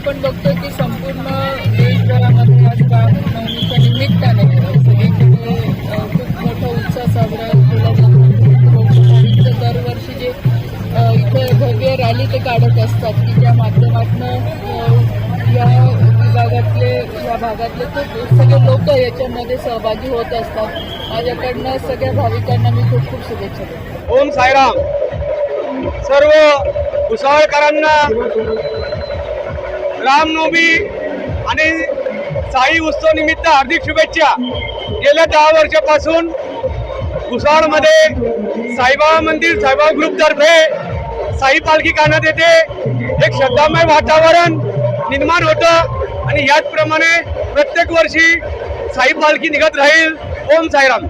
आपण बघतो की संपूर्ण देशभरामध्ये आज रामनवमीच्या निमित्ताने खूप मोठा उत्साह साजरा केला दरवर्षी जे भव्य रॅली ते काढत असतात की त्या माध्यमातून या विभागातले या भागातले खूप सगळे लोक याच्यामध्ये सहभागी होत असतात. माझ्याकडनं सगळ्या भाविकांना मी खूप खूप शुभेच्छा देतो. ओम सायराम सर्व भुसावळकरांना रामनवमी आणि साई उत्सव निमित्त हार्दिक शुभेच्छा. गेल्या दहा वर्षापासून भुसावळमध्ये साईबाबा मंदिर साईबाबा ग्रुपतर्फे साई पालखी काढण्यात येते. एक श्रद्धामय वातावरण निर्माण होतं आणि याचप्रमाणे प्रत्येक वर्षी साई पालखी निघत राहील. ओम साईराम.